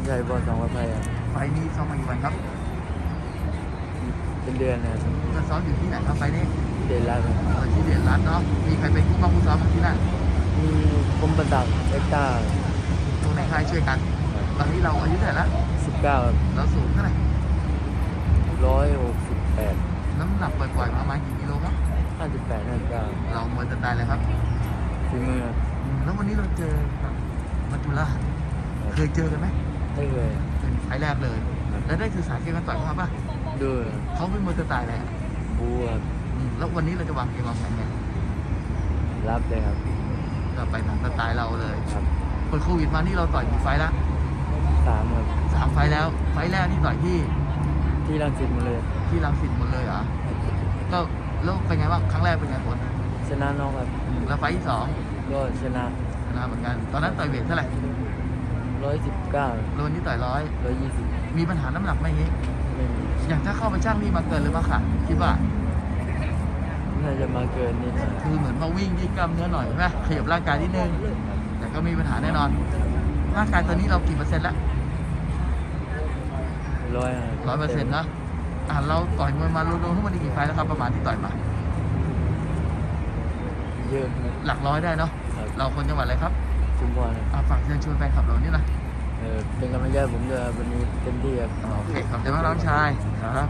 นชัยบอลสองประภัยครับไฟล์นี้ซ้อมมากี่วันครับเป็นเดือนนะครับก็ซ้อมอยู่ที่ไหนครับไฟล์นี้เดนลาดครับเออที่เดียนรัตน์เนาะ มีใครเป็นผู้บังคับซ้อมบ้างที่นั่นมีคมประดับเอ็กต้าตรงในค่ายช่วยกัน ตอนนี้เราอายุเท่าไหร่ละสิบเก้าครับเราสูงเท่าไหร่ร้อยหกสิบแปดน้ำหนักปล่อยๆมาประมาณกี่กิโลครับ ห้าสิบแปดห้าสิบเก้าเรามวยสไตล์อะไรครับฝีมือครับอืมแล้ววันนี้เราเจอกับมัจจุราชเคยเจอกันไหม ไม่เคยเป็นไฟล์แรกเลย แล้วได้ศึกษาเกมกันต่อยเขาป่ะดูเขาเป็นมวยสไตล์อะไรอะบูครับอืมแล้ววันนี้เราจะวางเกมวางแผนไงรับเลยครับก็ไปตามสไตล์เราเลยครับเปิดโควิดมานี่เราต่อยกี่ไฟล์ละสามครับสามไฟล์แล้ว ไฟล์แรกนี่ต่อยที่ที่รังสิตหมาเลย ที่รังสิตหมดเลยเหรอก็แล้วเป็นไงบ้างครั้งแรกเป็นไงผลชนะน้องครับอืมแล้วไฟล์ที่สองก็ชนะชนะเหมือนกัน ตอนนั้นต่อยเวทเท่าไหร่ ร้อยสิบเก้าแล้ววันนี้ต่อยร้อยร้อยยี่สิบมีปัญหาน้ำหนักไหมเฮ้ยไม่มีอย่างถ้าเข้าไปช่างนี่มาเกินหรือมาขาดคิดว่าน่าจะมาเกินนิดหน่อยคือเหมือนมาวิ่งยืดกล้ามเนื้อหน่อยใช่ไหมขยับร่างกายนิดนึงแต่ก็มีปัญหาแน่นอนร่างกายตอนนี้เรากี่เปอร์เซ็นต์แล้วร้อยร้อยเปอร์เซ็นต์นะอะเราต่อยมวยมารวมๆทั้งหมดนี่กี่ไฟล์แล้วครับประมาณที่ต่อยมาเยอะครับหลักร้อยได้เนาะครับเราคนจังหวัดอะไรครับ ชุมพรครับอะฝากเชิญชวนแฟนคลับเรานี่นะเออเป็นกำลังใจให้ผมด้วยครับวันนี้เต็มที่ครับ โอเคขอบใจมากน้องชายครับ